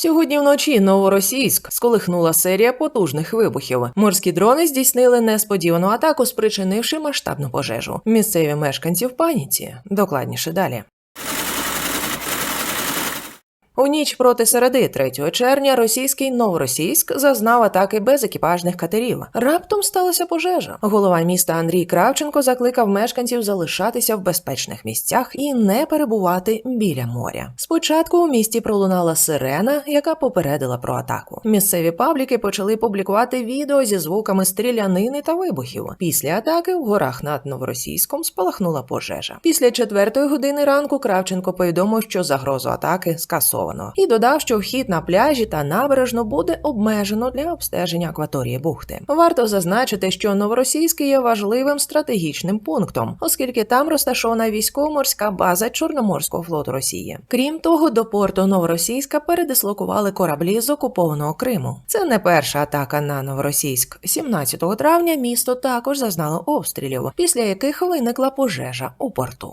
Сьогодні вночі Новоросійськ сколихнула серія потужних вибухів. Морські дрони здійснили несподівану атаку, спричинивши масштабну пожежу. Місцеві мешканці в паніці. Докладніше далі. У ніч проти середи 3 червня російський Новоросійськ зазнав атаки без екіпажних катерів. Раптом сталася пожежа. Голова міста Андрій Кравченко закликав мешканців залишатися в безпечних місцях і не перебувати біля моря. Спочатку у місті пролунала сирена, яка попередила про атаку. Місцеві пабліки почали публікувати відео зі звуками стрілянини та вибухів. Після атаки в горах над Новоросійськом спалахнула пожежа. Після четвертої години ранку Кравченко повідомив, що загрозу атаки скасовано, і додав, що вхід на пляжі та набережну буде обмежено для обстеження акваторії бухти. Варто зазначити, що Новоросійський є важливим стратегічним пунктом, оскільки там розташована військово-морська база Чорноморського флоту Росії. Крім того, до порту Новоросійська передислокували кораблі з окупованого Криму. Це не перша атака на Новоросійськ. 17 травня місто також зазнало обстрілів, після яких виникла пожежа у порту.